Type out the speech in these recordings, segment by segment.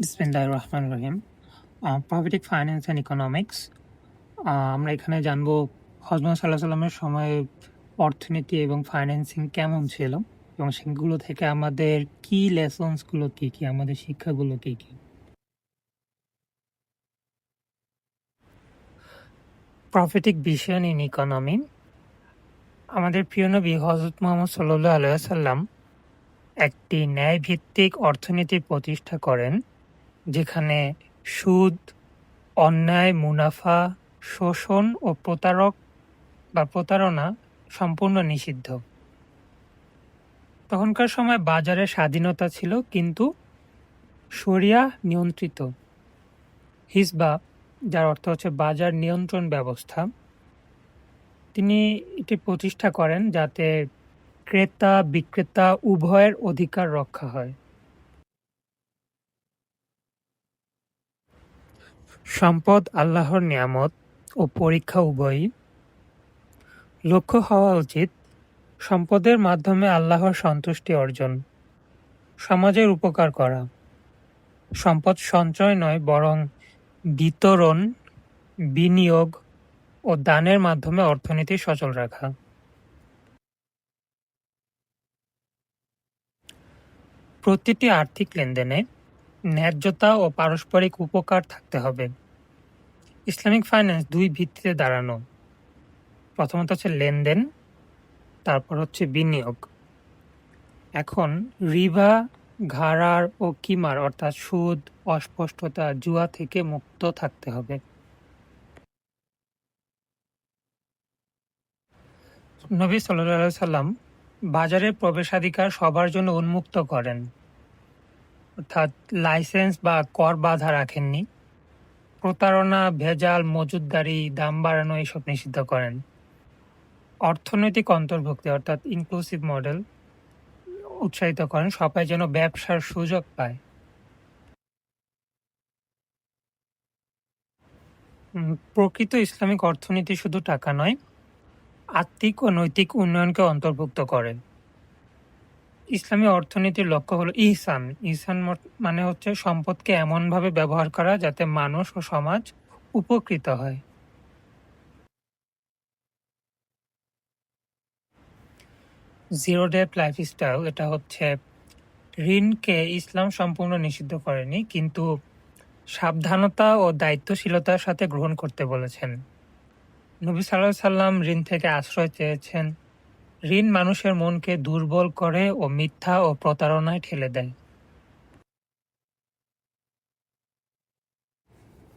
বিসমিল্লাহির রহমান রহিম প্রফিটিক ফাইন্যান্স অ্যান্ড ইকোনমিক্স আমরা এখানে জানব হজরত সাল্লাহ সাল্লামের সময়ে অর্থনীতি এবং ফাইন্যান্সিং কেমন ছিল এবং সেগুলো থেকে আমাদের কি লেসনসগুলো কী কী, আমাদের শিক্ষাগুলো কী কী? প্রফিটিক ভিশন ইন ইকোনমি আমাদের প্রিয় নবী হজরত মোহাম্মদ সাল্লাহ আলাইসাল্লাম একটি ন্যায়ভিত্তিক অর্থনীতি প্রতিষ্ঠা করেন। যেখানে সুদ, অন্যায়, মুনাফা, শোষণ ও প্রতারক বা প্রতারণা সম্পূর্ণ নিষিদ্ধ। তখনকার সময় বাজারে স্বাধীনতা ছিল, কিন্তু শরিয়া নিয়ন্ত্রিত। হিসবা, যার অর্থ হচ্ছে বাজার নিয়ন্ত্রণ ব্যবস্থা, তিনি এটি প্রতিষ্ঠা করেন যাতে ক্রেতা বিক্রেতা উভয়ের অধিকার রক্ষা হয়। সম্পদ আল্লাহর নিয়ামত ও পরীক্ষা উভয়ই। লক্ষ্য হওয়া উচিত, সম্পদের মাধ্যমে আল্লাহর সন্তুষ্টি অর্জন, সমাজের উপকার করা। সম্পদ সঞ্চয় নয়, বরং বিতরণ, বিনিয়োগ ও দানের মাধ্যমে অর্থনীতি সচল রাখা। প্রতিটি আর্থিক লেনদেনে ন্যায্যতা ও পারস্পরিক উপকার থাকতে হবে। ইসলামিক ফাইন্যান্স দুই ভিত্তিতে দাঁড়ানো। প্রথমত হচ্ছে লেনদেন, তারপর হচ্ছে বিনিয়োগ। এখন রিভা ঘাড়ার ও কিমার, অর্থাৎ সুদ, অস্পষ্টতা, জুয়া থেকে মুক্ত থাকতে হবে। নবী সাল্লাহ সাল্লাম বাজারের প্রবেশাধিকার সবার জন্য উন্মুক্ত করেন। অর্থাৎ লাইসেন্স বা কর বাধা রাখেননি। প্রতারণা, ভেজাল মজুদদারি দাম বাড়ানো এসব নিষিদ্ধ করেন। অর্থনৈতিক অন্তর্ভুক্তি অর্থাৎ ইনক্লুসিভ মডেল উৎসাহিত করেন, সবাই যেন ব্যবসার সুযোগ পায়। প্রকৃত ইসলামিক অর্থনীতি শুধু টাকা নয়, আত্মিক ও নৈতিক উন্নয়নকে অন্তর্ভুক্ত করে ইসলামী অর্থনীতির লক্ষ্য হলো ইহসান। ইহসান মানে হচ্ছে সম্পদকে এমনভাবে ব্যবহার করা যাতে মানুষ ও সমাজ উপকৃত হয়। জিরো ডেপ লাইফস্টাইল এটা হচ্ছে ঋণকে ইসলাম সম্পূর্ণ নিষিদ্ধ করেনি, কিন্তু সাবধানতা ও দায়িত্বশীলতার সাথে গ্রহণ করতে বলেছেন। নবী সাল্লাহ সাল্লাম ঋণ থেকে আশ্রয় চেয়েছেন। ঋণ মানুষের মনকে দুর্বল করে ও মিথ্যা ও প্রতারণায় ঠেলে দেয়।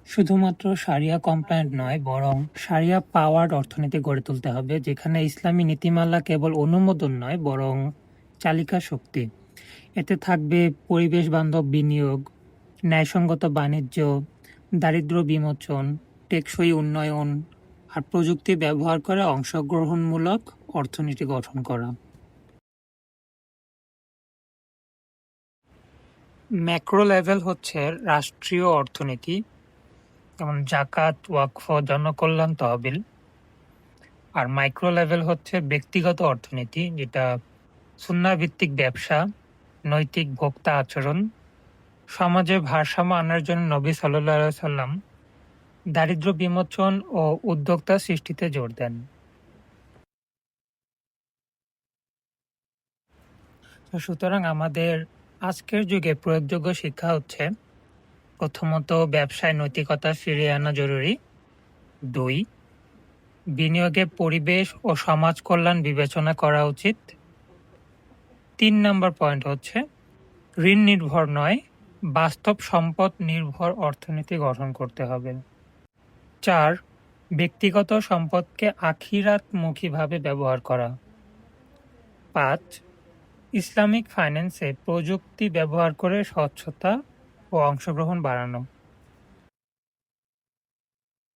শুধুমাত্র সারিয়া কমপ্লায়েন্ট নয়, বরং সারিয়া পাওয়ার্ড অর্থনীতি গড়ে তুলতে হবে, যেখানে ইসলামী নীতিমালা কেবল অনুমোদন নয়, বরং চালিকা শক্তি। এতে থাকবে পরিবেশ বান্ধব বিনিয়োগ, ন্যায়সঙ্গত বাণিজ্য, দারিদ্র বিমোচন, টেকসই উন্নয়ন, আর প্রযুক্তি ব্যবহার করে অংশগ্রহণমূলক অর্থনীতি গঠন করা। ম্যাক্রো লেভেল হচ্ছে রাষ্ট্রীয় অর্থনীতি, যেমন জাকাত, ওয়াকফ, জনকল্যাণ, তহবিল। আর মাইক্রো লেভেল হচ্ছে ব্যক্তিগত অর্থনীতি, যেটা ভিত্তিক ব্যবসা, নৈতিক ভোক্তা আচরণ, সমাজে ভারসাম্য আনার জন্য নবী সাল্লাহ সাল্লাম দারিদ্র বিমোচন ও উদ্যোক্তা সৃষ্টিতে জোর দেন। সুতরাং আমাদের আজকের যুগে প্রয়োগযোগ্য শিক্ষা হচ্ছে প্রথমত ব্যবসায় নৈতিকতা ফিরিয়ে আনা জরুরি। দুই, বিনিয়োগে পরিবেশ ও সমাজ কল্যাণ বিবেচনা করা উচিত। তিন নম্বর পয়েন্ট হচ্ছে ঋণ নির্ভর নয়, বাস্তব সম্পদ নির্ভর অর্থনীতি গঠন করতে হবে। চার, ব্যক্তিগত সম্পদকে আখিরাতমুখীভাবে ব্যবহার করা। পাঁচ ইসলামিক ফাইন্যান্সে প্রযুক্তি ব্যবহার করে স্বচ্ছতা ও অংশগ্রহণ বাড়ানো।